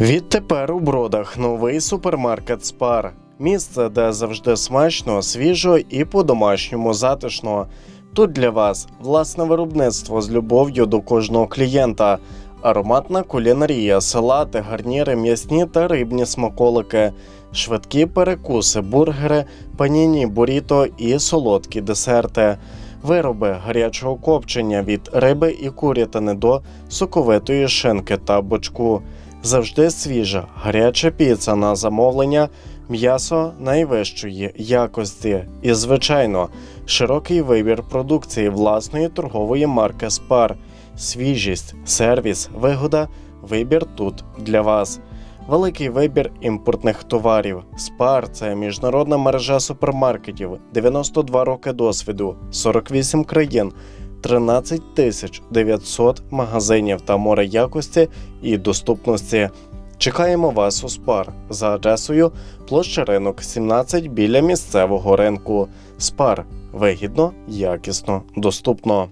Відтепер у бродах новий супермаркет Спар. Місце, де завжди смачно, свіжо і по-домашньому затишно. Тут для вас власне виробництво з любов'ю до кожного клієнта, ароматна кулінарія, салати, гарніри, м'ясні та рибні смаколики, швидкі перекуси, бургери, паніні, буріто і солодкі десерти. Вироби гарячого копчення від риби і курятини до соковитої шинки та бочку. Завжди свіжа, гаряча піца на замовлення, м'ясо найвищої якості і, звичайно, широкий вибір продукції власної торгової марки Спар, свіжість, сервіс, вигода, вибір тут для вас. Великий вибір імпортних товарів. Спар це міжнародна мережа супермаркетів, 92 роки досвіду, 48 країн, 13 тисяч 900 магазинів та море якості і доступності. Чекаємо вас у Спар за адресою площа ринок 17 біля місцевого ринку. Спар вигідно, якісно, доступно.